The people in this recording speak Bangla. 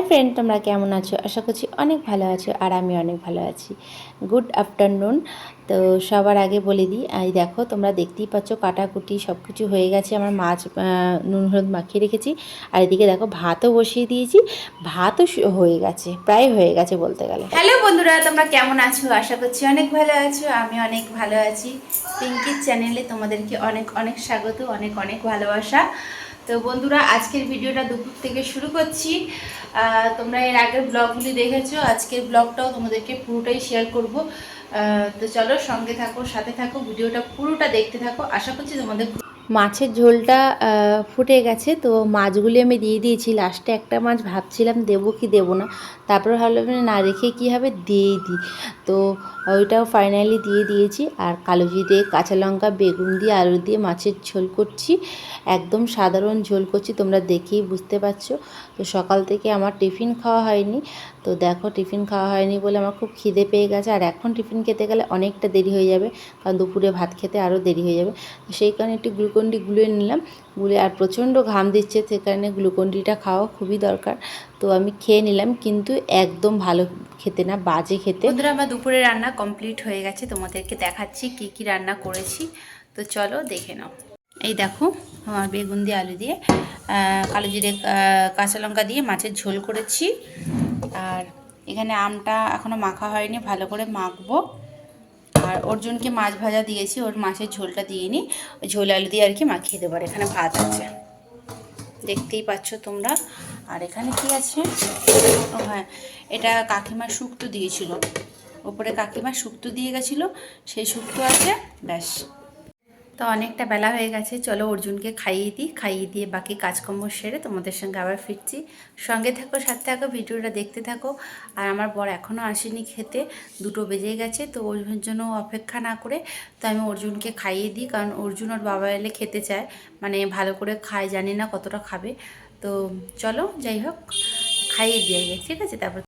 হাই ফ্রেন্ড, তোমরা কেমন আছো? আশা করছি অনেক ভালো আছো আর আমি অনেক ভালো আছি। Good afternoon. তো সবার আগে বলে দিই, এই দেখো, তোমরা দেখতেই পাচ্ছ কাটাকুটি সব কিছু হয়ে গেছে। আমার মাছ নুন হলুদ মাখিয়ে রেখেছি। আর এদিকে দেখো, ভাতও বসিয়ে দিয়েছি। ভাতও হয়ে গেছে, প্রায় হয়ে গেছে বলতে গেলে। হ্যালো বন্ধুরা, তোমরা কেমন আছো? আশা করছি অনেক ভালো আছো। আমি অনেক ভালো আছি। পিঙ্কির চ্যানেলে তোমাদেরকে অনেক অনেক স্বাগত, অনেক অনেক ভালোবাসা। তো বন্ধুরা, আজকের ভিডিওটা দুপুর থেকে শুরু করছি। তোমরা এর আগের ব্লগগুলি দেখেছ, আজকের ব্লগটাও তোমাদেরকে পুরোটাই শেয়ার করব। তো চলো সঙ্গে থাকো, সাথে থাকো, ভিডিওটা পুরোটা দেখতে থাকো। আশা করছি তোমাদের মাছের ঝোলটা ফুটে গেছে, তো মাছগুলি আমি দিয়ে দিয়েছি। লাস্টে একটা মাছ ভাবছিলাম, দেবো কি দেবো না? তারপর ভাবলাম না, রেখে কী হবে? দিয়েই দিই। তো ওইটাও ফাইনালি দিয়ে দিয়েছি। আর কালো জিরে, কাঁচা লঙ্কা, বেগুন দিয়ে আলু দিয়ে মাছের ঝোল করছি। একদম সাধারণ ঝোল করছি, তোমরা দেখেই বুঝতে পারছ। তো সকাল থেকে আমার টিফিন খাওয়া হয়নি। তো দেখো টিফিন খাওয়া হয়নি বলে আমার খুব খিদে পেয়ে গেছে। আর এখন টিফিন খেতে গেলে অনেকটা দেরি হয়ে যাবে, কারণ দুপুরে ভাত খেতে আরও দেরি হয়ে যাবে। তো সেই কারণে একটু গ্লুকন্ডি গুলিয়ে নিলাম, গুলে আর প্রচণ্ড ঘাম দিচ্ছে, সে কারণে গ্লুকন্ডিটা খাওয়া খুবই দরকার। তো আমি খেয়ে নিলাম, কিন্তু একদম ভালো খেতে না, বাজে খেতে। বন্ধুরা, আমার দুপুরে রান্না কমপ্লিট হয়ে গেছে, তোমাদেরকে দেখাচ্ছি কি কি রান্না করেছি। তো চলো দেখে নাও। এই দেখো, আমার বেগুন দিয়ে আলু দিয়ে কালো জিরে কাঁচা লঙ্কা দিয়ে মাছের ঝোল করেছি। আর এখানে আমটা এখনও মাখা হয়নি, ভালো করে মাখবো। আর অর্জুনকে মাছ ভাজা দিয়েছি, ওর মাছের ঝোলটা দিয়ে ওই ঝোল আলু দিয়ে আর কি মাখিয়ে দেবো, আর এখানে ভাত আছে। দেখতেই পাচ্ছ তোমরা। আর এখানে কি আছে? ও হ্যাঁ এটা কাকিমা শুক্তো দিয়েছিল। ওপরে কাকিমা শুক্তো দিয়ে গেছিল, সেই শুক্তো আছে, ব্যাস। তো অনেকটা বেলা হয়ে গেছে। চলো অর্জুনকে খাইয়ে দিই, খাইয়ে দিয়ে বাকি কাজকর্ম সেরে তোমাদের সঙ্গে আবার ফিরছি। সঙ্গে থাকো, সাথে থাকো, ভিডিওটা দেখতে থাকো। আর আমার বর এখনও আসেনি খেতে, দুটো বেজে গেছে, তো ওর জন্য অপেক্ষা না করে তো আমি অর্জুনকে খাইয়ে দিই, কারণ অর্জুন ওর বাবা এলে খেতে চায়। মানে ভালো করে খায়, জানি না কতটা খাবে। তো চলো, যাই হোক, খাইয়ে দিয়ে আগে ঠিক আছে? তারপর